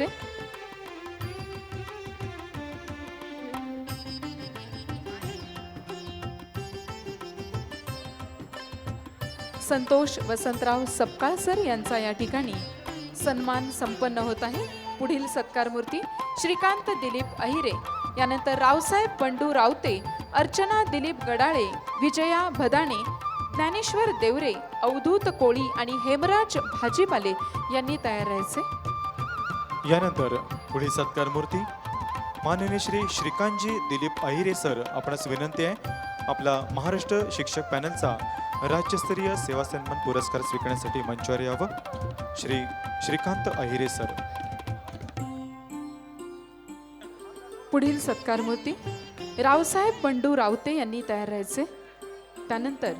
राहायचे संतोष वसंतराव सपकाळसर यांचा या ठिकाणी सन्मान संपन्न होत आहे. पुढील सत्कार मूर्ती श्रीकांत दिलीप अहिरे यानंतर रावसाहेब बंडू रावते अर्चना दिलीप गडाळे विजया भदाणे ज्ञानेश्वर देवरे अवधूत कोळी आणि हेमराज भाजीपाले यांनी तयार राहायचे. यानंतर पुढील सत्कार मूर्ती. माननीय श्री श्रीकांतजी दिलीप अहिरे सर आपणास विनंती आहे आपला महाराष्ट्र शिक्षक पॅनलचा राज्यस्तरीय सेवा सन्मान पुरस्कार स्वीकारण्यासाठी मंचावर यावं. श्री श्रीकांत अहिरे सर. पुढील सत्कार मूर्ती रावसाहेब बंडू रावते यांनी तयार राहायचे. त्यानंतर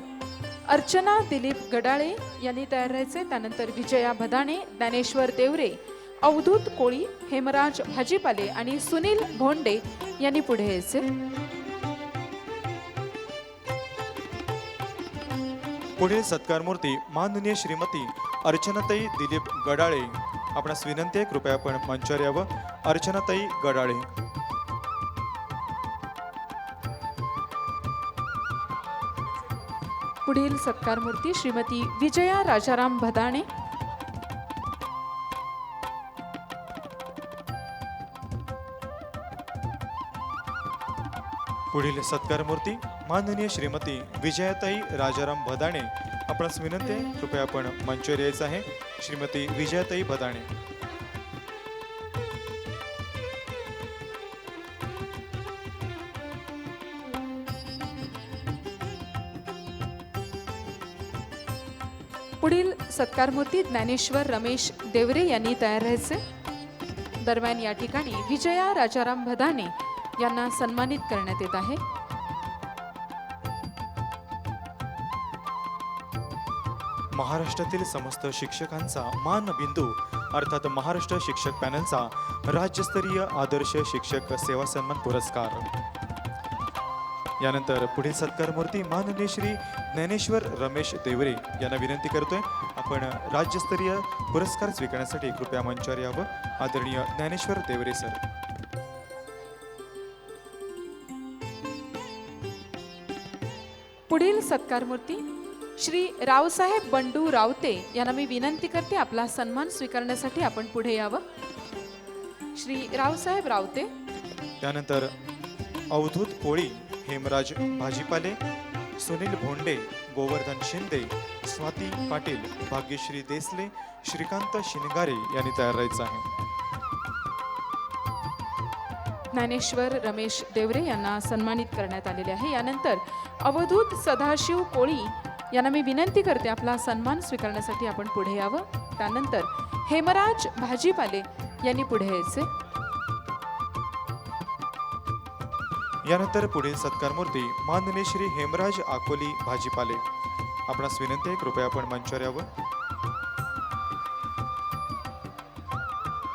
अर्चना दिलीप गडाळे यांनी तयार राहायचे. त्यानंतर विजया भदाणे ज्ञानेश्वर देवरे अवधूत कोळी हेमराज भाजीपाले आणि सुनील भोंडे यांनी पुढे यायचे. पुढील सत्कार मूर्ती माननीय श्रीमती अर्चनाताई दिलीप गडाळे. आपणास विनंती आहे कृपया आपण मंचावर यावं. अर्चनाताई गडाळे. पुढील सत्कार मूर्ती श्रीमती विजया राजाराम भदाणे पुढील सत्कारमूर्ती माननीय श्रीमती विजयाताई राजाराम भदाणे. आपणास विनंती आहे कृपया आपण मंचवर यायचं आहे. श्रीमती विजयाताई भदाणे. पुढील सत्कारमूर्ती ज्ञानेश्वर रमेश देवरे यांनी तयार राहायचे. दरम्यान या ठिकाणी विजया राजाराम भदाने यांना सन्मानित करण्यात येत आहे. महाराष्ट्रातील समस्त शिक्षकांचा मानबिंदू अर्थात महाराष्ट्र शिक्षक पॅनलचा राज्यस्तरीय आदर्श शिक्षक सेवा सन्मान पुरस्कार. यानंतर पुढील सत्कार मूर्ती माननीय श्री ज्ञानेश्वर रमेश देवरे यांना विनंती करतोय. आपण राज्यस्तरीय पुरस्कार स्वीकारण्यासाठी कृपया मंचावर यावं. आदरणीय ज्ञानेश्वर देवरे सर. पुढील सत्कारमूर्ती श्री रावसाहेब बंडू रावते यांना मी विनंती करते आपला सन्मान स्वीकारण्यासाठी आपण पुढे यावं. श्री रावसाहेब रावते. त्यानंतर अवधूत पोळी हेमराज भाजीपाले सुनील भोंडे गोवर्धन शिंदे स्वाती पाटील भाग्यश्री देसले श्रीकांत शिनगारे यांनी तयार राहायचं आहे. ज्ञानेश्वर रमेश देवरे यांना सन्मानित करण्यात आलेले आहे. यानंतर अवधूत सदाशिव कोळी यांना मी विनंती करते आपला सन्मान स्वीकारण्यासाठी आपण पुढे यावं. त्यानंतर हेमराज भाजीपाले यांनी पुढे यायचे. यानंतर पुढील सत्कार मूर्ती माननीय श्री हेमराज आकोली भाजीपाले. आपणास विनंती आहे कृपया आपण मंचावर यावं.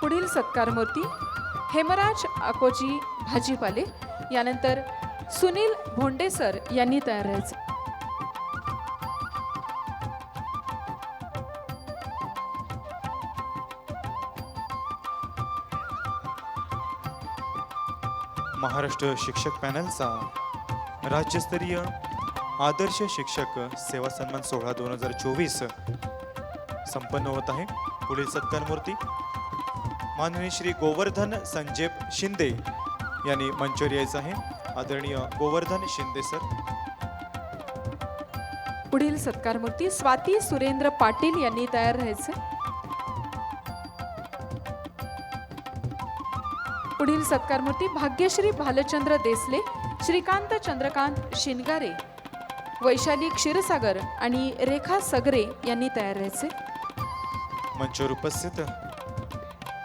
पुढील सत्कार मूर्ती हेमराज अकोजी भाजीपाले यानंतर सुनील भोंडेसर यांनी तयार महाराष्ट्र शिक्षक पॅनलचा राज्यस्तरीय आदर्श शिक्षक सेवा सन्मान सोहळा दोन हजार चोवीस संपन्न होत आहे. पुढील सत्कार मूर्ती माननीय श्री गोवर्धन संजेब शिंदे यांनी मंचावर यायचं आहे. आदरणीय गोवर्धन शिंदे सर. पुढील सत्कार मूर्ती स्वाती सुरेंद्र पाटील यांनी तयार राहायचे. पुढील सत्कार मूर्ती भाग्यश्री भालचंद्र देसले श्रीकांत चंद्रकांत शिनगारे वैशाली क्षीरसागर आणि रेखा सगरे यांनी तयार राहायचे. मंचावर उपस्थित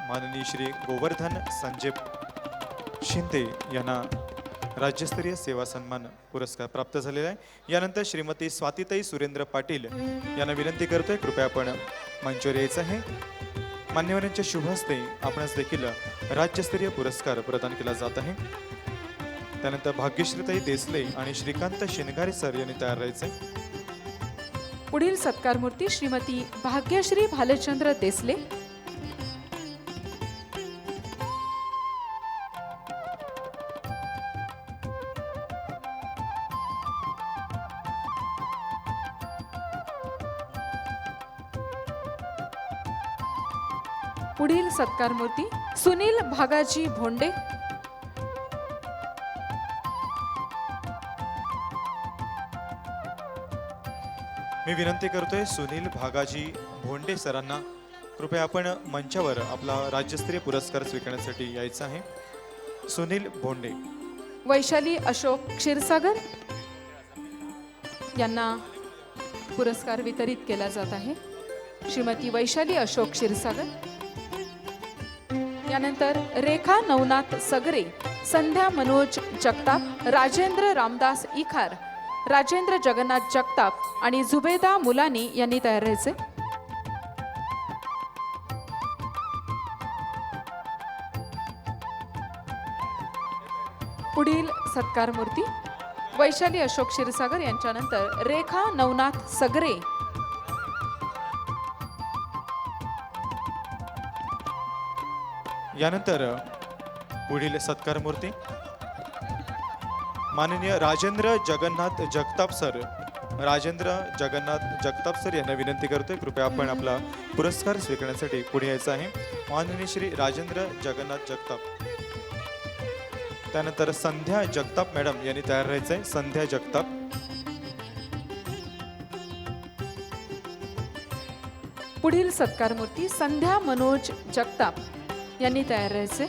माननीय श्री गोवर्धन संजय शिंदे यांना राज्यस्तरीय सेवा सन्मान पुरस्कार प्राप्त झालेला आहे. यानंतर श्रीमती स्वातीताई सुरेंद्र पाटील यांना विनंती करतोय कृपया आपण मंचवर यायचं आहे. मान्यवरांच्या शुभ हस्ते आपणास देखील राज्यस्तरीय पुरस्कार प्रदान केला जात आहे. त्यानंतर भाग्यश्रीताई देसले आणि श्रीकांत शेनगारे सर यांनी तयार राहायचे पुढील सत्कारमूर्ती श्रीमती भाग्यश्री भालचंद्र देसले सत्कार मूर्ती सुनील भागाजी भोंडे. मी विनंती करतोय सुनील भागाजी भोंडे सरांना. कृपया आपण मंचावर आपला राज्यस्तरीय पुरस्कार स्वीकारण्यासाठी यायचं आहे. सुनील भोंडे. वैशाली अशोक क्षीरसागर यांना पुरस्कार वितरित केला जात आहे. श्रीमती वैशाली अशोक क्षीरसागर. यानंतर रेखा नवनाथ सगरे संध्या मनोज जगताप राजेंद्र रामदास इखार राजेंद्र जगन्नाथ जगताप आणि जुबेदा मुलानी यांनी तयार राहायचे. पुढील सत्कार मूर्ती वैशाली अशोक क्षीरसागर यांच्यानंतर रेखा नवनाथ सगरे यानंतर पुढील सत्कार मूर्ती. माननीय राजेंद्र जगन्नाथ जगताप सर. राजेंद्र जगन्नाथ जगताप सर यांना विनंती करतोय कृपया आपण आपला पुरस्कार स्वीकारण्यासाठी पुढे यायचं आहे. माननीय श्री राजेंद्र जगन्नाथ जगताप. त्यानंतर संध्या जगताप मॅडम यांनी तयार राहायचं आहे. संध्या जगताप. पुढील सत्कार मूर्ती संध्या मनोज जगताप. यांनी तयार राहायचे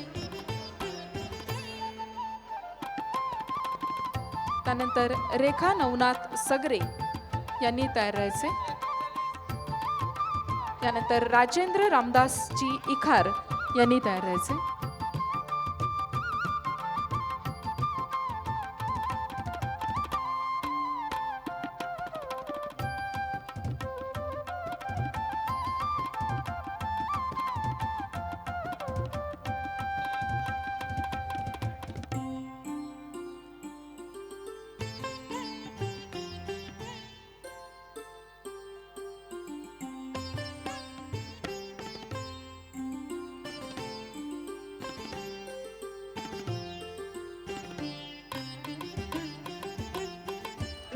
त्यानंतर रेखा नवनाथ सगरे यांनी तयार राहायचे त्यानंतर राजेंद्र रामदासजी इखार यांनी तयार राहायचे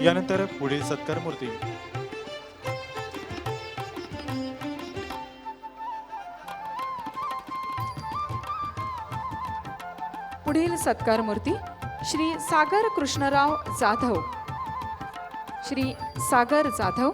यानंतर पुढील सत्कार मूर्ती. पुढील सत्कार मूर्ती श्री सागर कृष्णराव जाधव. श्री सागर जाधव.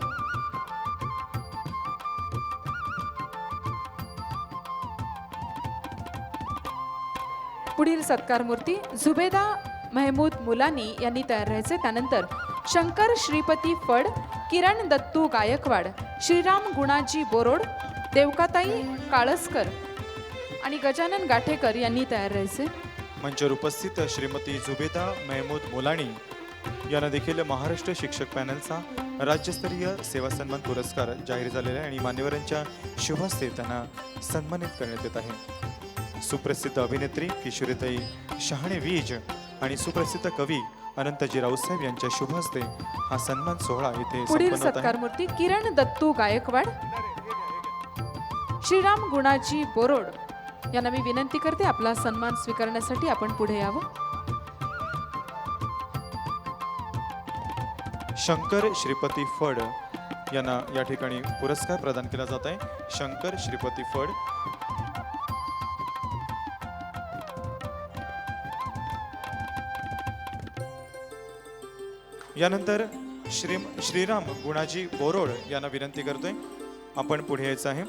पुढील सत्कार मूर्ती झुबेदा महमूद मुलानी यांनी तयार राहायचे. त्यानंतर शंकर श्रीपती फड किरण दत्तू गायकवाड श्रीराम गुणाजी बोरोड देवकाताई काळसकर आणि गजानन गाठेकर यांनी तयार राहायचे. मंचावर उपस्थित श्रीमती जुबेदा मेहमूद मोलाणी यांना देखील महाराष्ट्र शिक्षक पॅनलचा राज्यस्तरीय सेवा सन्मान पुरस्कार जाहीर झालेला आहे आणि मान्यवरांच्या शुभस्ते त्यांना सन्मानित करण्यात येत आहे. सुप्रसिद्ध अभिनेत्री किशोरीताई शहाणे वीज आणि सुप्रसिद्ध कवी अनंतजी राऊसाहेब यांच्या शुभ हस्ते हा सन्मान सोहळा इथे पुढील संपन्न होत सत्कार मूर्ती किरण दत्तू गायकवाड श्रीराम गुणाजी बोरोड यांना मी विनंती करते आपला सन्मान स्वीकारण्यासाठी आपण पुढे यावं. शंकर श्रीपती फड यांना या ठिकाणी पुरस्कार प्रदान केला जात आहे. शंकर श्रीपती फड यानंतर श्री श्रीराम गुणाजी बोरोड यांना विनंती करतोय. आपण पुढे यायचं आहे.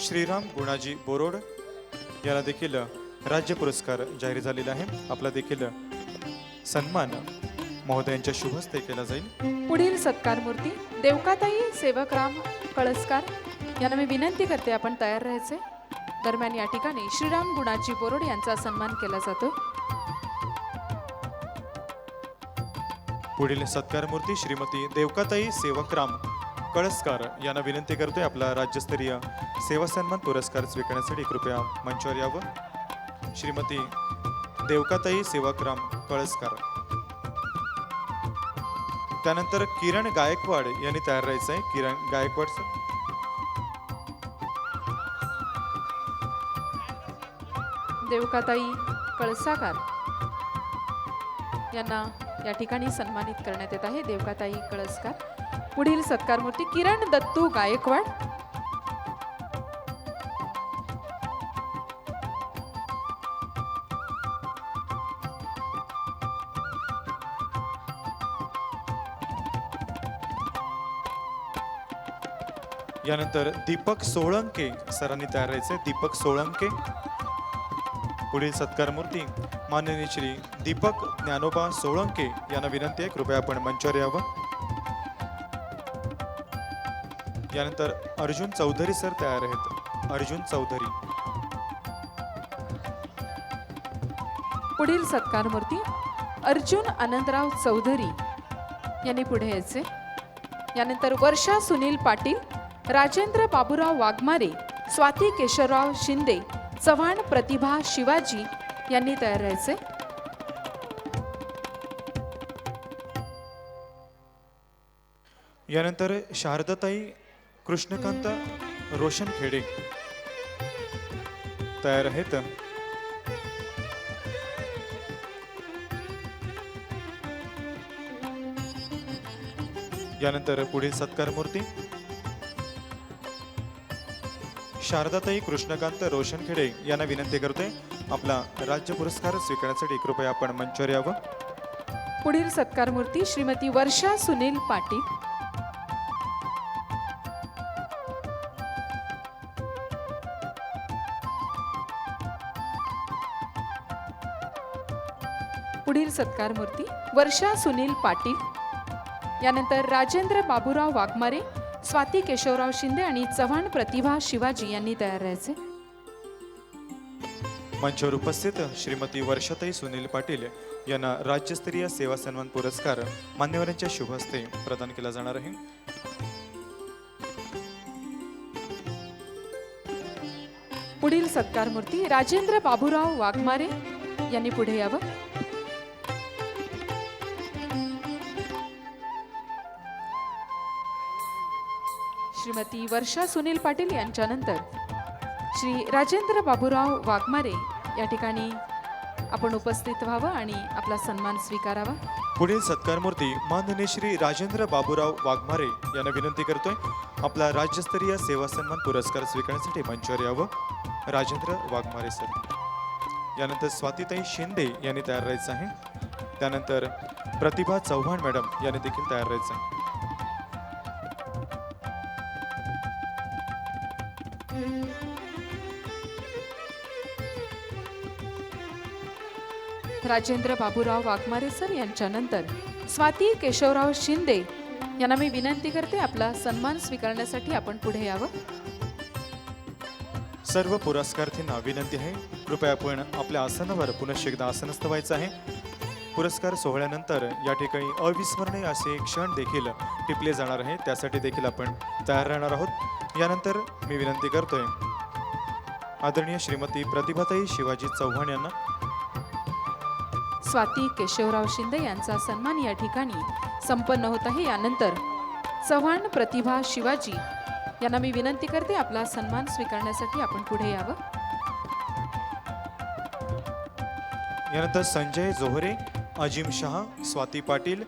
श्रीराम गुणाजी बोरोड याला देखील राज्य पुरस्कार जाहीर झालेला आहे. आपला देखील सन्मान महोदयांच्या शुभ हस्ते केला जाईल. पुढील सत्कार मूर्ती देवकाताई सेवकराम कळसकार यांना मी विनंती करते आपण तयार राहायचे. दरम्यान या ठिकाणी श्रीराम गुणाजी बोरोड यांचा सन्मान केला जातो. पुढील सत्कारमूर्ती श्रीमती देवकाताई सेवकराम कळसकार यांना विनंती करतोय आपला राज्यस्तरीय सेवा सन्मान पुरस्कार स्वीकारण्यासाठी. कृपया मंचावर यावं. श्रीमती देवकाताई सेवकराम कळसकार. त्यानंतर किरण गायकवाड यांनी तयार राहायचं आहे किरण गायकवाड सर देवकाताई कळसाकार यांना या ठिकाणी सन्मानित करण्यात येत आहे देवकाताई कळसकर. पुढील सत्कार मूर्ती किरण दत्तू गायकवाड. यानंतर दीपक सोळंके सरांनी तयार राहायचे दीपक सोळंके. पुढील सत्कारमूर्ती माननीय श्री दीपक ज्ञानोबा सोळंके यांना विनंती आहे कृपया आपण मंचावर यावं. यानंतर अर्जुन चौधरी सर तयार आहेत. अर्जुन चौधरी. पुढील सत्कारमूर्ती अर्जुन आनंदराव चौधरी यांनी पुढे यायचे. यानंतर वर्षा सुनील पाटील राजेंद्र बाबूराव वाघमारे स्वाती केशवराव शिंदे चव्हाण प्रतिभा शिवाजी यांनी तयार राहायचे. यानंतर शारदाताई कृष्णकांत रोशनखेडे तयार आहेत. यानंतर पुढील सत्कार मूर्ती. शारदाताई कृष्णकांत रोशन खेडे यांना विनंती करतोय. आपला राज्य पुरस्कार स्वीकारण्यासाठी कृपया आपण मंचावर यावं. पुढील सत्कार मूर्ती श्रीमती वर्षा सुनील पाटील. पुढील सत्कार मूर्ती वर्षा सुनील पाटील. यानंतर राजेंद्र बाबूराव वाघमारे स्वाती केशवराव शिंदे आणि चव्हाण प्रतिभा शिवाजी यांनी तयार राहायचे. मंचावर उपस्थित श्रीमती वर्षाताई सुनील पाटील यांना राज्यस्तरीय सेवा सन्मान पुरस्कार मान्यवरांच्या शुभ हस्ते प्रदान केला जाणार आहे. पुढील सत्कार मूर्ती राजेंद्र बाबूराव वाघमारे यांनी पुढे यावं. श्रीमती वर्षा सुनील पाटील यांच्यानंतर श्री राजेंद्र बाबूराव वाघमारे या ठिकाणी आपण उपस्थित व्हावं आणि आपला सन्मान स्वीकारावा. पुढील सत्कारमूर्ती माननीय श्री राजेंद्र बाबूराव वाघमारे यांना विनंती करतोय आपला राज्यस्तरीय सेवा सन्मान पुरस्कार स्वीकारण्यासाठी मंचावर यावं. राजेंद्र वाघमारे सर. यानंतर स्वातीताई शिंदे यांनी तयार राहायचं आहे. त्यानंतर प्रतिभा चव्हाण मॅडम यांनी देखील तयार राहायचं आहे. राजेंद्र बाबूराव वाघमारे सर यांच्यानंतर स्वाती केशवराव शिंदे यांना मी विनंती करते आपला सन्मान स्वीकारण्यासाठी आपण पुढे यावं. सर्व पुरस्कार्थींना विनंती आहे. कृपया आपण आपल्या आसनावर पुनश्च एकदा आसनस्थ व्हायचं आहे. पुरस्कार सोहळ्यानंतर या ठिकाणी अविस्मरणीय असे क्षण देखील टिपले जाणार आहे त्यासाठी देखील आपण तयार राहणार आहोत. यानंतर मी विनंती करतोय आदरणीय श्रीमती प्रतिभाताई शिवाजी चव्हाण यांना स्वाती केशवराव शिंदे यांचा सन्मान या ठिकाणी संपन्न होत आहे. यानंतर चव्हाण प्रतिभा शिवाजी यांना मी विनंती करते आपला सन्मान स्वीकारण्यासाठी आपण पुढे यावं. यानंतर संजय जोहरे अजिम शहा स्वाती पाटील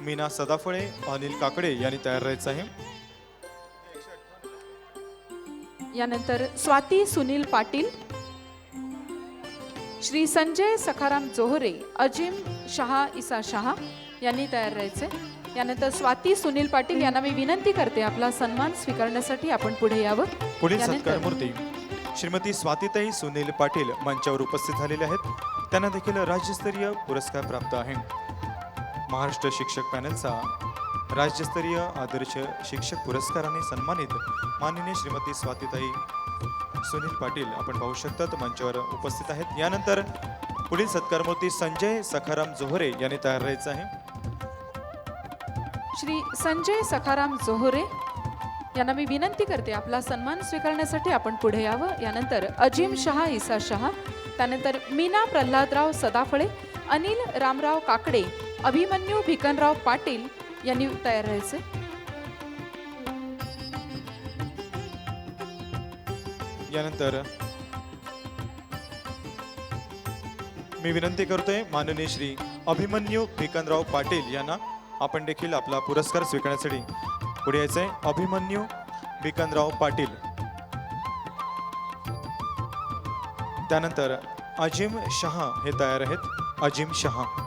मीना सदाफळे अनिल काकडे यांनी तयार राहायचं आहे. यानंतर स्वाती सुनील पाटील श्री संजय सखाराम जोहरे अजिम शहा इसा शहा यांनी तयार राहायचे. यानंतर स्वाती सुनील पाटील यांना मी विनंती करते आपला सन्मान स्वीकारण्यासाठी आपण पुढे यावं. पुढील सत्कार मूर्ती श्रीमती स्वातीताई सुनील पाटील मंचावर उपस्थित झालेले आहेत. त्यांना देखील राज्यस्तरीय पुरस्कार प्राप्त आहे. महाराष्ट्र शिक्षक पॅनलचा राज्यस्तरीय आदर्श शिक्षक पुरस्काराने सन्मानित माननीय श्रीमती स्वातीताई सुनील पाटील आपण पाहू शकतात मंचावर उपस्थित आहेत. यानंतर पुढील सत्कारमूर्ती संजय सखाराम जोहरे यांनी तयार राहायचं आहे. श्री संजय सखाराम जोहरे यांना मी विनंती करते आपला सन्मान स्वीकारण्यासाठी आपण पुढे यावं. यानंतर अजिम शहा इसा शहा त्यानंतर मीना प्रल्हादराव सदाफळे अनिल रामराव काकडे अभिमन्यू भिकनराव पाटील यांनी तयार राहायचे. यानंतर मी विनंती करतोय माननीय श्री अभिमन्यू भिकनराव पाटील यांना आपण देखील आपला पुरस्कार स्वीकारण्यासाठी पुढे यायचंय. अभिमन्यू भिकनराव पाटील. त्यानंतर अजिम शहा हे तयार आहेत. अजिम शहा.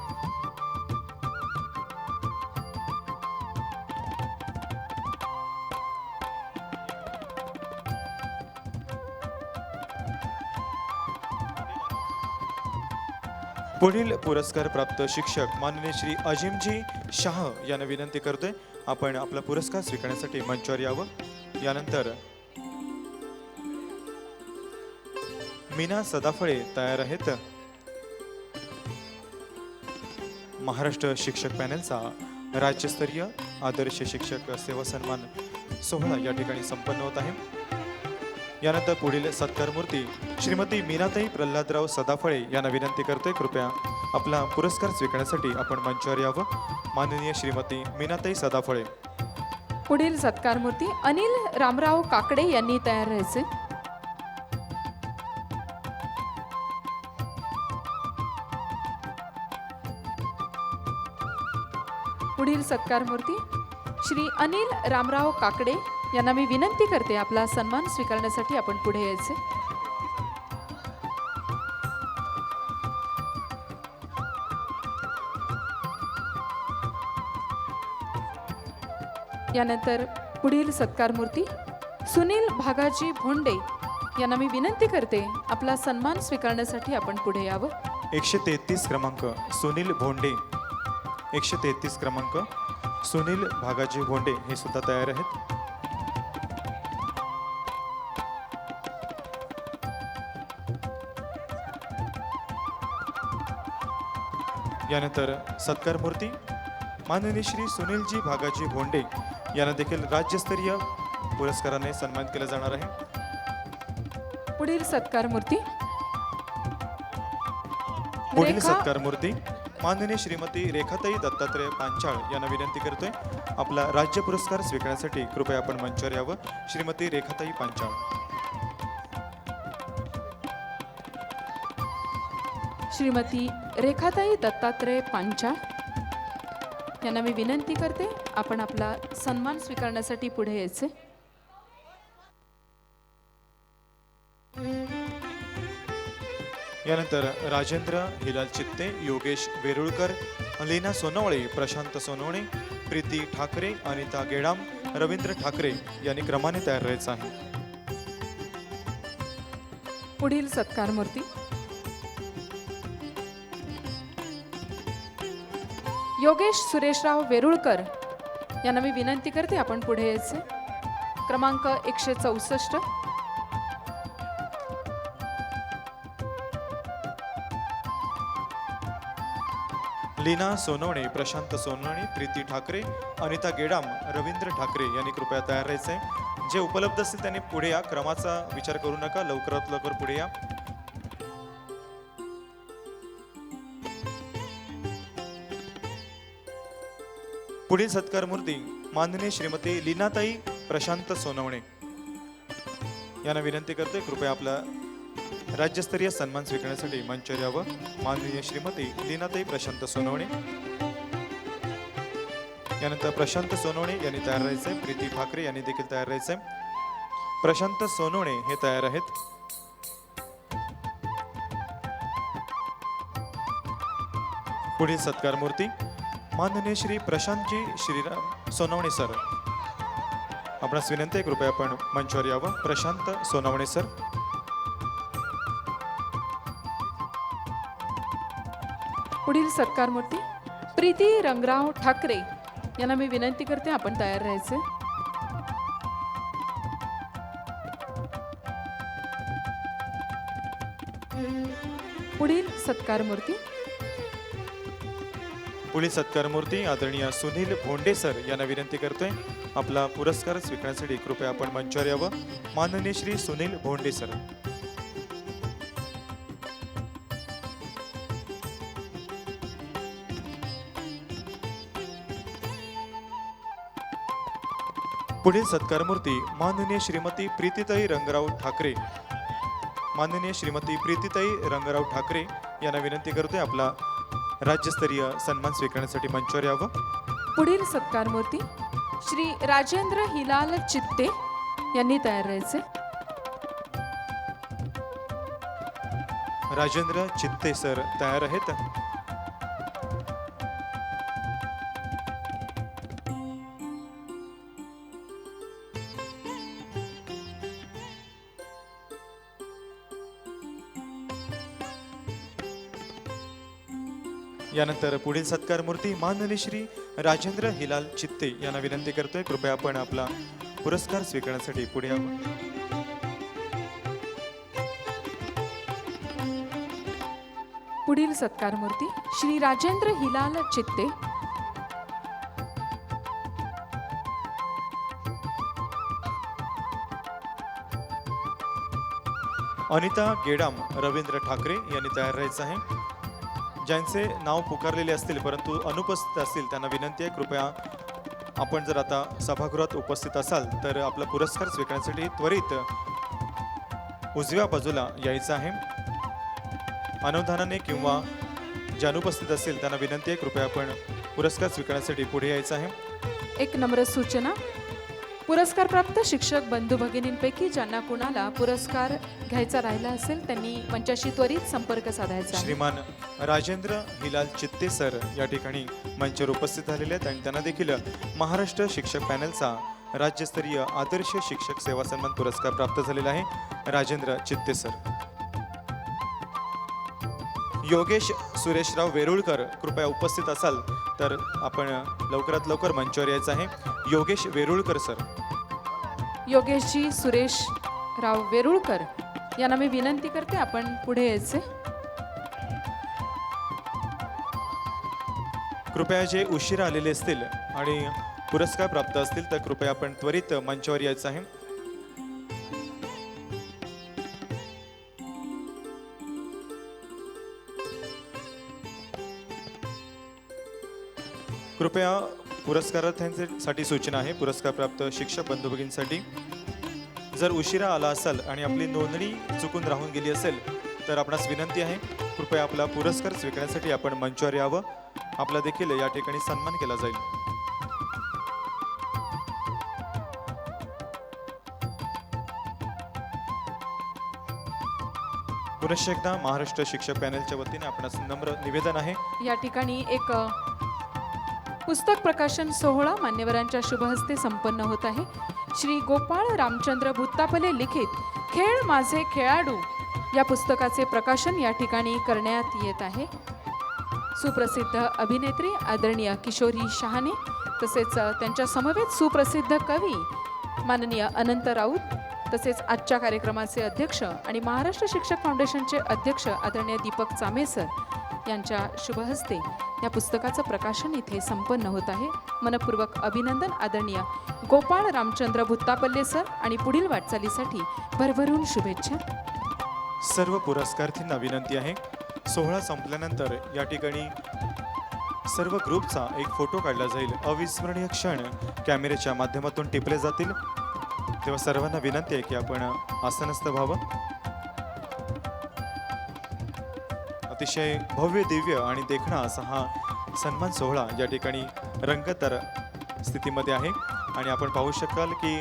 पुढील पुरस्कार प्राप्त शिक्षक माननीय श्री अजिमजी शाह यांना विनंती करतोय आपण आपला पुरस्कार स्वीकारण्यासाठी मंचावर यावं. यानंतर मीना सदाफळे तयार आहेत. महाराष्ट्र शिक्षक पॅनलचा राज्यस्तरीय आदर्श शिक्षक सेवा सन्मान सोहळा या ठिकाणी संपन्न होत आहे. यानंतर पुढील सत्कारमूर्ती श्रीमती मीनाताई प्रल्हादराव सदाफळे यांना विनंती करतोय. कृपया आपला पुरस्कार स्वीकारण्यासाठी आपण मंचावर यावं. माननीय श्रीमती मीनाताई सदाफळे. पुढील सत्कारमूर्ती अनिल रामराव काकडे यांनी तयार राहायचे. पुढील सत्कारमूर्ती श्री अनिल रामराव काकडे यांना मी विनंती करते आपला सन्मान स्वीकारण्यासाठी आपण पुढे यायचे. यानंतर पुढील सत्कारमूर्ती सुनील भागाजी भोंडे यांना मी विनंती करते आपला सन्मान स्वीकारण्यासाठी आपण पुढे यावं. एकशे तेहतीस क्रमांक सुनील भोंडे. एकशे तेहतीस क्रमांक सुनील भागाजी भोंडे हे सुद्धा तयार आहेत. यानंतर सत्कारमूर्ती माननीय श्री सुनीलजी भागाजी भोंडे यांना देखील राज्यस्तरीय पुरस्काराने सन्मानित केलं जाणार आहे. पुढील सत्कारमूर्ती पुढील रेखा- सत्कारमूर्ती माननीय श्रीमती रेखाताई दत्तात्रय पांचाळ यांना विनंती करतोय. आपला राज्य पुरस्कार स्वीकारण्यासाठी कृपया आपण मंचावर यावं. श्रीमती रेखाताई पांचाळ. श्रीमती रेखाताई दत्तात्रय पांचाळ. यांना मी विनंती करते आपण आपला सन्मान स्वीकारण्यासाठी पुढे यायचे. यानंतर राजेंद्र हिलाल चित्ते योगेश वेरुळकर लीना सोनवळे प्रशांत सोनवणे प्रीती ठाकरे अनिता गेडाम रवींद्र ठाकरे यांनी क्रमाने तयार राहायचं आहे. पुढील सत्कारमूर्ती योगेश सुरेशराव वेरुळकर यांना मी विनंती करते आपण पुढे यायचे. क्रमांक एकशे चौसष्ट. लीना सोनवणे प्रशांत सोनवणे प्रीती ठाकरे अनिता गेडाम रवींद्र ठाकरे यांनी कृपया तयार राहायचं आहे जे उपलब्ध असतील त्यांनी पुढे या. क्रमाचा विचार करू नका. लवकरात लवकर पुढे या. पुढील सत्कार मूर्ती माननीय श्रीमती लीनाताई प्रशांत सोनवणे. यांना विनंती करते कृपया आपला राज्यस्तरीय सन्मान स्वीकारण्यासाठी मंचावर यावं. माननीय श्रीमती लीनाताई प्रशांत सोनवणे. यानंतर प्रशांत सोनवणे यांनी तयार राहायचंय. प्रीती भाकरे यांनी देखील तयार राहायचंय. प्रशांत सोनवणे हे तयार आहेत. पुढील सत्कार मूर्ती माननीय श्री प्रशांतजी श्रीराम सोनवणे सर. आपणास विनंती आहे कृपया आपण मंचावर यावं. प्रशांत सोनवणे सर. पुढील सत्कारमूर्ती प्रीती रंगराव ठाकरे यांना मी विनंती करते आपण तयार राहायचे. पुढील सत्कारमूर्ती पुढील सत्कारमूर्ती आदरणीय सुनील भोंडे सर यांना विनंती करतोय आपला पुरस्कार स्वीकारण्यासाठी कृपया आपण मंचावर यावं. माननीय श्री सुनील भोंडे सर. पुढील सत्कारमूर्ती माननीय श्रीमती प्रीतीताई रंगराव ठाकरे. माननीय श्रीमती प्रीतीताई रंगराव ठाकरे यांना विनंती करतोय आपला राज्यस्तरीय सन्मान स्वीकारण्यासाठी मंचावर यावं. पुढील सत्कारमूर्ती श्री राजेंद्र हिलाल चित्ते यांनी तयार राहायचे. राजेंद्र चित्ते सर तयार आहेत. यानंतर पुढील सत्कार मूर्ती माननीय श्री राजेंद्र हिलाल चित्ते यांना विनंती करतोय. कृपया आपण आपला पुरस्कार स्वीकारण्यासाठी पुढे यावं पुढील सत्कार मूर्ती श्री राजेंद्र हिलाल चित्ते. अनिता गेडाम रवींद्र ठाकरे यांनी तयार राहायचं आहे. ज्यांचे नाव पुकारलेले असतील परंतु अनुपस्थित असतील त्यांना विनंती आहे कृपया आपण जर आता सभागृहात उपस्थित असाल तर आपला पुरस्कार स्वीकारण्यासाठी त्वरित उजव्या बाजूला यायचं आहे. अनुदानाने किंवा जे अनुपस्थित असतील त्यांना विनंती आहे कृपया आपण पुरस्कार स्वीकारण्यासाठी पुढे यायचं आहे. एक नम्र सूचना. पुरस्कार प्राप्त शिक्षक बंधू भगिनींपैकी ज्यांना कुणाला पुरस्कार घ्यायचा राहिला असेल त्यांनी मंचाशी त्वरित संपर्क साधायचा. श्रीमान राजेंद्र हिलाल चित्ते सर या ठिकाणी मंचावर उपस्थित झालेले आहेत आणि त्यांना देखील महाराष्ट्र शिक्षक पॅनलचा राज्यस्तरीय आदर्श शिक्षक सेवा सन्मान पुरस्कार प्राप्त झालेला आहे. राजेंद्र चित्ते सर. योगेश सुरेशराव वेरुळकर कृपया उपस्थित असाल तर आपण लवकरात लवकर मंचावर यायचं आहे. योगेश वेरुळकर सर. योगेशजी सुरेश राव वेरुळकर यांना मी विनंती करते आपण पुढे यायचे. कृपया जे उशीर आलेले असतील आणि पुरस्कार प्राप्त असतील तर कृपया आपण त्वरित मंचावर यायचं आहे. कृपया पुरस्कारार्थ्यांसाठी सूचना आहे. पुरस्कार प्राप्त शिक्षक बंधू भगिनींसाठी जर उशिरा आला असाल आणि आपली नोंदणी चुकून राहून गेली असेल तर आपणास विनंती आहे. कृपया आपला पुरस्कार स्वीकारण्यासाठी आपण मंचावर यावं. आपला देखील या ठिकाणी सन्मान केला जाईल. पुनश्च एकदा महाराष्ट्र शिक्षक पॅनलच्या वतीने आपण नम्र निवेदन आहे. या ठिकाणी एक पुस्तक प्रकाशन सोहळा मान्यवरांच्या शुभहस्ते संपन्न होत आहे. श्री गोपाळ रामचंद्र भुत्तापले लिखित खेळ माझे खेळाडू या पुस्तकाचे प्रकाशन या ठिकाणी करण्यात येत आहे. सुप्रसिद्ध अभिनेत्री आदरणीय किशोरी शहाणे तसेच त्यांच्या समवेत सुप्रसिद्ध कवी माननीय अनंत राऊत तसेच आजच्या कार्यक्रमाचे अध्यक्ष आणि महाराष्ट्र शिक्षक फाउंडेशनचे अध्यक्ष आदरणीय दीपक चामेसर यांच्या शुभहस्ते या पुस्तकाचं प्रकाशन इथे संपन्न होत आहे. मनपूर्वक अभिनंदन आदरणीय गोपाळ रामचंद्र भुत्तापल्ले सर आणि पुढील वाटचालीसाठी भरभरून शुभेच्छा. सर्व पुरस्कार्थींना विनंती आहे. सोहळा संपल्यानंतर या ठिकाणी सर्व ग्रुपचा एक फोटो काढला जाईल. अविस्मरणीय क्षण कॅमेऱ्याच्या माध्यमातून टिपले जातील. तेव्हा सर्वांना विनंती आहे की आपण आसनस्थ व्हावं. अतिशय भव्य दिव्य आणि देखणा असा हा सन्मान सोहळा या ठिकाणी रंगतर स्थितीमध्ये आहे. आणि आपण पाहू शकाल की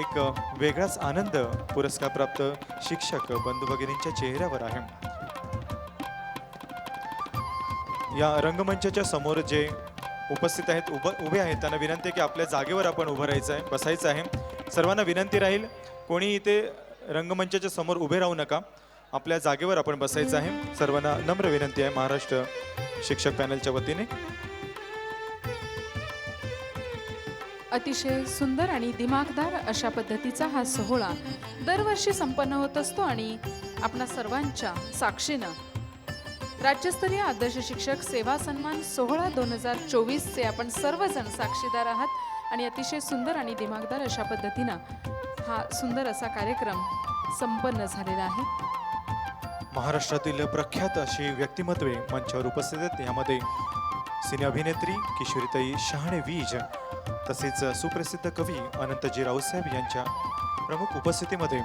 एक वेगळाच आनंद पुरस्कार प्राप्त शिक्षक बंधू भगिनींच्या चेहऱ्यावर आहे. या रंगमंचाच्या समोर जे उपस्थित आहेत उभ उभे आहेत त्यांना विनंती आहे की आपल्या जागेवर आपण उभं राहायचं आहे बसायचं आहे. सर्वांना विनंती राहील कोणी इथे रंगमंचाच्या समोर उभे राहू नका. आपल्या जागेवर आपण बसायचं आहे. सर्वांना नम्र विनंती आहे महाराष्ट्र शिक्षक पॅनलच्या वतीने. अतिशय सुंदर आणि दिमागदार अशा पद्धतीचा हा सोहळा दरवर्षी संपन्न होत असतो आणि आपणा सर्वांच्या साक्षीनं. राज्यस्तरीय आदर्श शिक्षक सेवा सन्मान सोहळा दोन हजार चोवीसचे आपण सर्वजण साक्षीदार आहात आणि अतिशय सुंदर आणि दिमागदार अशा पद्धतीनं हा सुंदर असा कार्यक्रम संपन्न झालेला आहे. महाराष्ट्रातील प्रख्यात अशी व्यक्तिमत्वे मंचावर उपस्थित आहेत. यामध्ये सिने अभिनेत्री किशोरीताई शहाणे वीज तसेच सुप्रसिद्ध कवी अनंतजी रावसाहेब यांच्या प्रमुख उपस्थितीमध्ये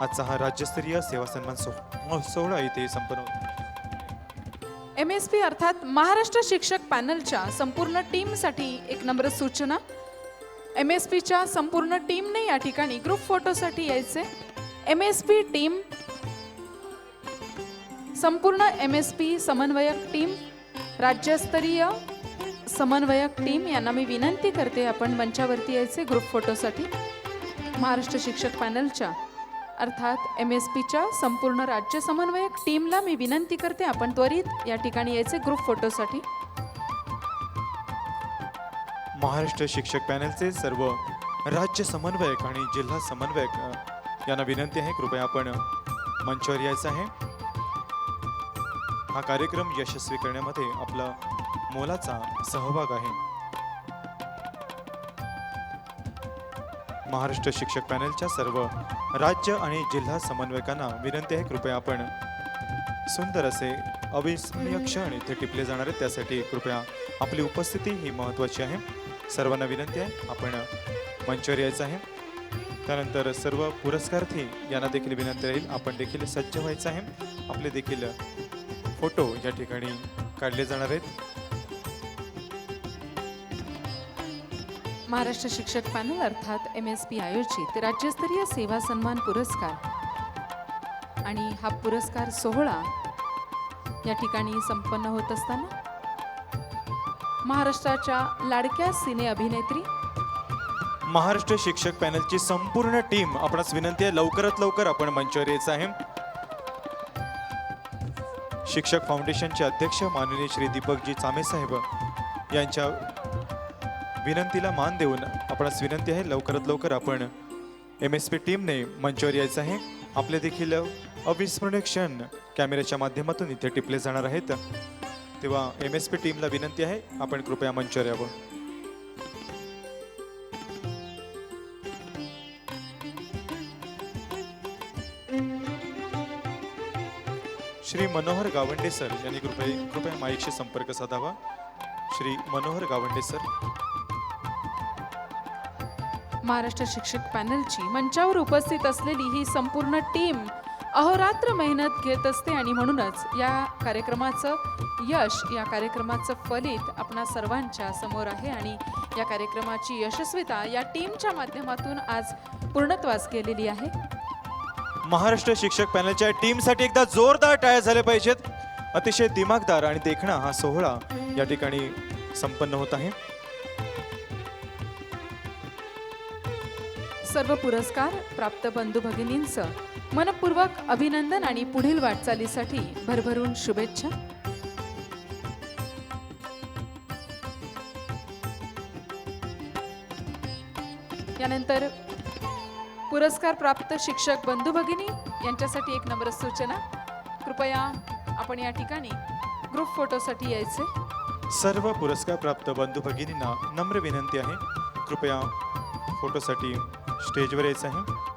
आजचा हा राज्यस्तरीय सेवा सन्मान सोह सोहळा इथे संपन्न होतो. एम एस पी अर्थात महाराष्ट्र शिक्षक पॅनलच्या संपूर्ण टीमसाठी एक नम्र सूचना. एम एस पीच्या संपूर्ण टीमने या ठिकाणी ग्रुप फोटोसाठी यायचे. एम एस पी टीम संपूर्ण एम एस पी समन्वयक टीम राज्यस्तरीय समन्वयक टीम यांना मी विनंती करते आपण मंचावरती यायचे ग्रुप फोटोसाठी महाराष्ट्र शिक्षक पॅनलच्या अर्थात एम एस पीच्या संपूर्ण राज्य समन्वयक टीमला मी विनंती करते आपण त्वरित या ठिकाणी यायचे ग्रुप फोटोसाठी महाराष्ट्र शिक्षक पॅनलचे सर्व राज्य समन्वयक आणि जिल्हा समन्वयक यांना विनंती आहे. कृपया आपण मंचावर यायचं आहे. हा कार्यक्रम यशस्वी करण्यामध्ये आपला मोलाचा सहभाग आहे. महाराष्ट्र शिक्षक पॅनलच्या सर्व राज्य आणि जिल्हा समन्वयकांना विनंती आहे कृपया आपण सुंदर असे अविस्मरणीय क्षण इथे टिपले जाणार आहेत. त्यासाठी कृपया आपली उपस्थिती ही महत्त्वाची आहे. सर्वांना विनंती आहे आपण मंचावर यायचं आहे. त्यानंतर सर्व पुरस्कार्थी यांना देखील विनंती राहील आपण देखील सज्ज व्हायचं आहे. आपले देखील फोटो या ठिकाणी काढले जाणार आहेत. महाराष्ट्र शिक्षक पॅनल अर्थात एम एस पी आयोजित राज्यस्तरीय सेवा सन्मान पुरस्कार. आणि हा पुरस्कार सोहळा या ठिकाणी संपन्न होत असताना महाराष्ट्राच्या लाडक्या सिने अभिनेत्री महाराष्ट्र शिक्षक पॅनलची संपूर्ण टीम आपणास विनंती आहे लवकरात लवकर आपण मंचावर यायचं आहे शिक्षक फाउंडेशनचे अध्यक्ष माननीय श्री दीपकजी चामेसाहेब यांच्या विनंतीला मान देऊन आपणास विनंती आहे लवकरात लवकर आपण एम एस पी टीमने मंचावर यायचं आहे. आपले देखील अविस्मरणीय क्षण कॅमेऱ्याच्या माध्यमातून इथे टिपले जाणार आहेत. तेव्हा एम एस पी टीमला विनंती आहे आपण कृपया मंचावर यावं. श्री मनोहर गावंडे सर यांनी कृपया कृपया माईकशी संपर्क साधावा. श्री मनोहर गावंडे सर. महाराष्ट्र शिक्षक पॅनलची मंचावर उपस्थित असलेली ही संपूर्ण टीम अहोरात्र मेहनत घेत असते आणि म्हणूनच या कार्यक्रमाचं यश या कार्यक्रमाचं फलित आपणा सर्वांच्या समोर आहे आणि या कार्यक्रमाची यशस्वीता या टीमच्या माध्यमातून आज पूर्णत्वास गेलेली आहे. महाराष्ट्र शिक्षक पॅनलच्या टीमसाठी एकदा जोरदार टाळ्या झाले पाहिजेत. अतिशय दिमागदार आणि देखणा हा सोहळा या ठिकाणी संपन्न होत आहे. सर्व पुरस्कार प्राप्त बंधू भगिनींचं मनपूर्वक अभिनंदन आणि पुढील वाटचालीसाठी भरभरून शुभेच्छा. यानंतर पुरस्कार प्राप्त शिक्षक बंधू भगिनी यांच्यासाठी एक नम्र सूचना. कृपया आपण या ठिकाणी ग्रुप फोटोसाठी यायचे. सर्व पुरस्कार प्राप्त बंधू भगिनींना नम्र विनंती आहे. कृपया फोटोसाठी स्टेजवर यायचं आहे.